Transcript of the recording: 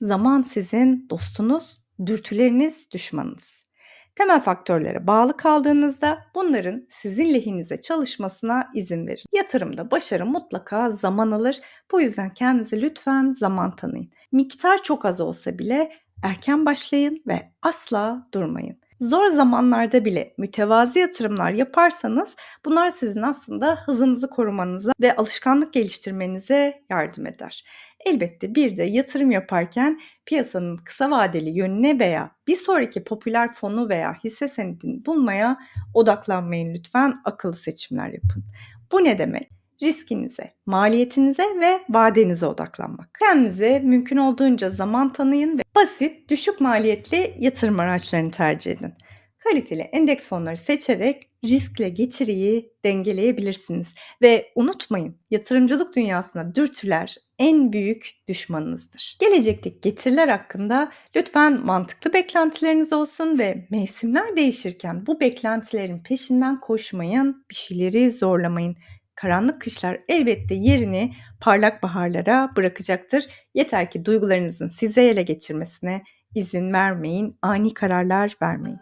Zaman sizin dostunuz, dürtüleriniz düşmanınız. Temel faktörlere bağlı kaldığınızda bunların sizin lehinize çalışmasına izin verin. Yatırımda başarı mutlaka zaman alır. Bu yüzden kendinize lütfen zaman tanıyın. Miktar çok az olsa bile erken başlayın ve asla durmayın. Zor zamanlarda bile mütevazi yatırımlar yaparsanız bunlar sizin aslında hızınızı korumanıza ve alışkanlık geliştirmenize yardım eder. Elbette bir de yatırım yaparken piyasanın kısa vadeli yönüne veya bir sonraki popüler fonu veya hisse senedini bulmaya odaklanmayın lütfen. Akıllı seçimler yapın. Bu ne demek? Riskinize, maliyetinize ve vadenize odaklanmak. Kendinize mümkün olduğunca zaman tanıyın ve basit, düşük maliyetli yatırım araçlarını tercih edin. Kaliteli endeks fonları seçerek riskle getiriyi dengeleyebilirsiniz. Ve unutmayın, yatırımcılık dünyasında dürtüler en büyük düşmanınızdır. Gelecekteki getiriler hakkında lütfen mantıklı beklentileriniz olsun ve mevsimler değişirken bu beklentilerin peşinden koşmayın, bir şeyleri zorlamayın. Karanlık kışlar elbette yerini parlak baharlara bırakacaktır. Yeter ki duygularınızın size ele geçirmesine izin vermeyin, ani kararlar vermeyin.